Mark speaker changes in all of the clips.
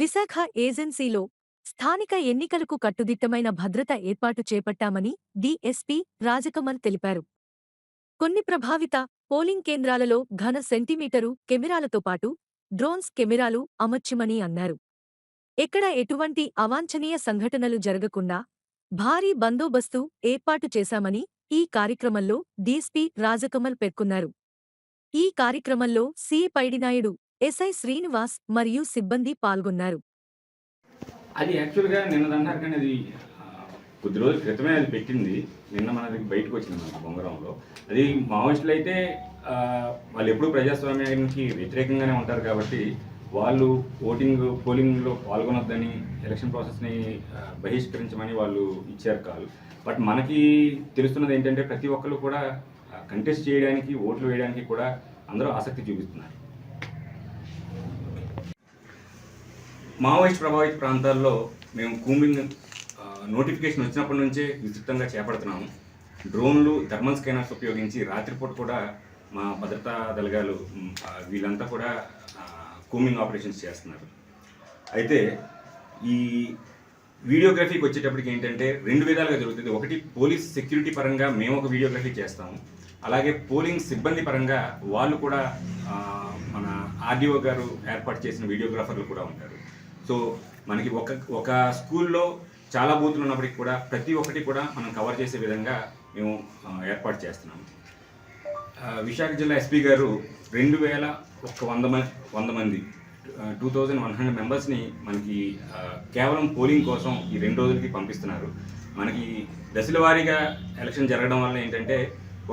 Speaker 1: విశాఖ ఏజెన్సీలో స్థానిక ఎన్నికలకు కట్టుదిట్టమైన భద్రత ఏర్పాటు చేపట్టామని డీఎస్పీ రాజకమల్ తెలిపారు. కొన్ని ప్రభావిత పోలింగ్ కేంద్రాలలో ఘన సెంటీమీటరు కెమెరాలతో పాటు డ్రోన్స్ కెమెరాలు అమర్చిమని అన్నారు. ఎక్కడ ఎటువంటి అవాంఛనీయ సంఘటనలు జరగకుండా భారీ బందోబస్తు ఏర్పాటు చేశామని ఈ కార్యక్రమంలో డీఎస్పీ రాజకమల్ పేర్కొన్నారు. ఈ కార్యక్రమంలో సి పైడినాయుడు ఎస్ఐ శ్రీనివాస్ మరియు సిబ్బంది పాల్గొన్నారు.
Speaker 2: అది యాక్చువల్గా నిన్న అన్నారు కానీ అది కొద్ది రోజుల క్రితమే అది పెట్టింది. నిన్న మన దగ్గర బయటకు వచ్చింది మనకి బొంగరంలో. అది మావోయిస్టులు అయితే వాళ్ళు ఎప్పుడూ ప్రజాస్వామ్యానికి వ్యతిరేకంగానే ఉంటారు కాబట్టి వాళ్ళు ఓటింగ్ పోలింగ్లో పాల్గొనొద్దని ఎలక్షన్ ప్రాసెస్ని బహిష్కరించమని వాళ్ళు ఇచ్చారు కాల్ బట్ మనకి తెలుస్తున్నది ఏంటంటే ప్రతి ఒక్కరు కూడా కంటెస్ట్ చేయడానికి ఓట్లు వేయడానికి కూడా అందరూ ఆసక్తి చూపిస్తున్నారు. మావోయిస్ట్ ప్రభావిత ప్రాంతాల్లో మేము కూంబింగ్ నోటిఫికేషన్ వచ్చినప్పటి నుంచే విస్తృతంగా చేపడుతున్నాము. డ్రోన్లు థర్మల్ స్కానర్స్ ఉపయోగించి రాత్రిపూట కూడా మా భద్రతా దళగాలు వీళ్ళంతా కూడా కూమింగ్ ఆపరేషన్స్ చేస్తున్నారు. అయితే ఈ వీడియోగ్రఫీకి వచ్చేటప్పటికి ఏంటంటే రెండు విధాలుగా జరుగుతుంది. ఒకటి పోలీస్ సెక్యూరిటీ పరంగా మేము ఒక వీడియోగ్రఫీ చేస్తాము. అలాగే పోలింగ్ సిబ్బంది పరంగా వాళ్ళు కూడా మన ఆర్డీఓ గారు ఏర్పాటు చేసిన వీడియోగ్రాఫర్లు కూడా ఉంటారు. సో మనకి ఒక ఒక స్కూల్లో చాలా బూతులు ఉన్నప్పటికీ కూడా ప్రతి ఒక్కటి కూడా మనం కవర్ చేసే విధంగా మేము ఏర్పాటు చేస్తున్నాము. విశాఖ జిల్లా ఎస్పీ గారు రెండు వేల ఒక వంద మంది వంద మంది టూ థౌజండ్ వన్ హండ్రెడ్ మెంబర్స్ని మనకి కేవలం పోలింగ్ కోసం ఈ రెండు రోజులకి పంపిస్తున్నారు. మనకి దశల వారీగా ఎలక్షన్ జరగడం వల్ల ఏంటంటే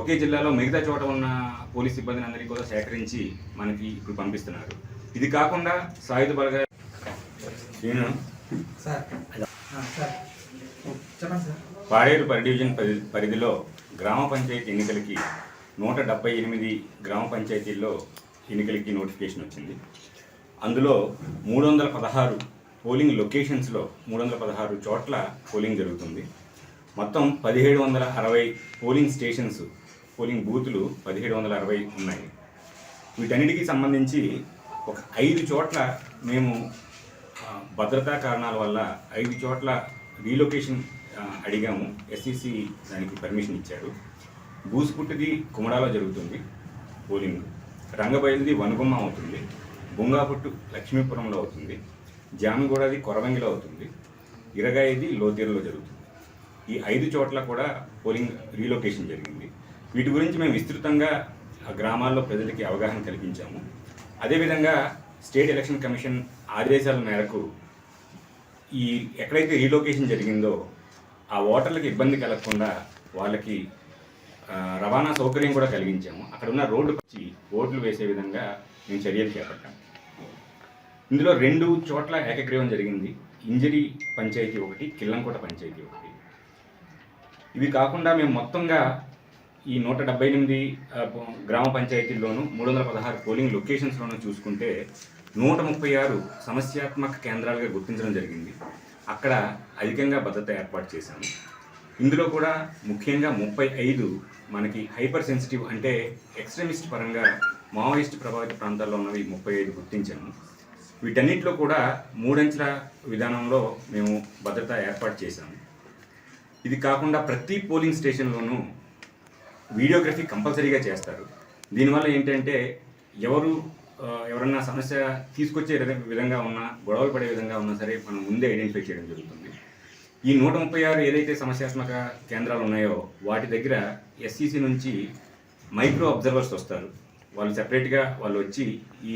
Speaker 2: ఒకే జిల్లాలో మిగతా చోట ఉన్న పోలీస్ సిబ్బందిని అందరికీ కూడా సేకరించి మనకి ఇప్పుడు పంపిస్తున్నారు. ఇది కాకుండా సాయుధ బలగా నేను? పాడేరు పర్ డివిజన్ పరి పరిధిలో గ్రామ పంచాయతీ ఎన్నికలకి నూట డెబ్బై ఎనిమిది గ్రామ పంచాయతీల్లో ఎన్నికలకి నోటిఫికేషన్ వచ్చింది. అందులో మూడు వందల పదహారు పోలింగ్ లొకేషన్స్లో మూడు వందల పదహారు చోట్ల పోలింగ్ జరుగుతుంది. మొత్తం పదిహేడు వందల అరవై పోలింగ్ స్టేషన్స్ పోలింగ్ బూతులు పదిహేడు వందల అరవై ఉన్నాయి. వీటన్నిటికీ సంబంధించి ఒక ఐదు చోట్ల మేము భద్రతా కారణాల వల్ల ఐదు చోట్ల రీలొకేషన్ అడిగాము. ఎస్సీసీ దానికి పర్మిషన్ ఇచ్చారు బూసుపుట్టిది కుమడాలో జరుగుతుంది పోలింగ్. రంగబయలుది వనుగుమ్మ అవుతుంది. బొంగాపుట్టు లక్ష్మీపురంలో అవుతుంది. జామగూడది కొరవంగిలో అవుతుంది. ఇరగాయది లోతేరులో జరుగుతుంది. ఈ ఐదు చోట్ల కూడా పోలింగ్ రీలొకేషన్ జరిగింది. వీటి గురించి మేము విస్తృతంగా గ్రామాల్లో ప్రజలకి అవగాహన కల్పించాము. అదేవిధంగా స్టేట్ ఎలక్షన్ కమిషన్ ఆదేశాల మేరకు ఈ ఎక్కడైతే రీలొకేషన్ జరిగిందో ఆ ఓటర్లకు ఇబ్బంది కలగకుండా వాళ్ళకి రవాణా సౌకర్యం కూడా కలిగించాము. అక్కడ ఉన్న రోడ్డు వచ్చి ఓట్లు వేసే విధంగా మేము చర్యలు చేపట్టాము ఇందులో రెండు చోట్ల ఏకగ్రీవం జరిగింది. ఇంజరీ పంచాయతీ ఒకటి కిల్లంకోట పంచాయతీ ఒకటి. ఇవి కాకుండా మేము మొత్తంగా ఈ నూట డెబ్బై ఎనిమిది గ్రామ పంచాయతీల్లోనూ మూడు వందల పదహారు పోలింగ్ లొకేషన్స్లోనూ చూసుకుంటే నూట ముప్పై ఆరు సమస్యాత్మక కేంద్రాలుగా గుర్తించడం జరిగింది. అక్కడ అధికంగా భద్రత ఏర్పాటు చేశాము. ఇందులో కూడా ముఖ్యంగా ముప్పై ఐదు మనకి హైపర్ సెన్సిటివ్ అంటే ఎక్స్ట్రీమిస్ట్ పరంగా మావోయిస్ట్ ప్రభావిత ప్రాంతాల్లో ఉన్నవి ముప్పై ఐదు గుర్తించాము. వీటన్నిటిలో కూడా మూడంచెల విధానంలో మేము భద్రత ఏర్పాటు చేశాము. ఇది కాకుండా ప్రతి పోలింగ్ స్టేషన్లోనూ వీడియోగ్రఫీ కంపల్సరీగా చేస్తారు. దీనివల్ల ఏంటంటే ఎవరు ఎవరన్నా సమస్య తీసుకొచ్చే విధంగా ఉన్నా గొడవలు పడే విధంగా ఉన్నా సరే మనం ముందే ఐడెంటిఫై చేయడం జరుగుతుంది. ఈ నూట ముప్పై ఆరు ఏదైతే సమస్యాత్మక కేంద్రాలు ఉన్నాయో వాటి దగ్గర ఎస్సీసీ నుంచి మైక్రో అబ్జర్వర్స్ వస్తారు. వాళ్ళు సెపరేట్గా వాళ్ళు వచ్చి ఈ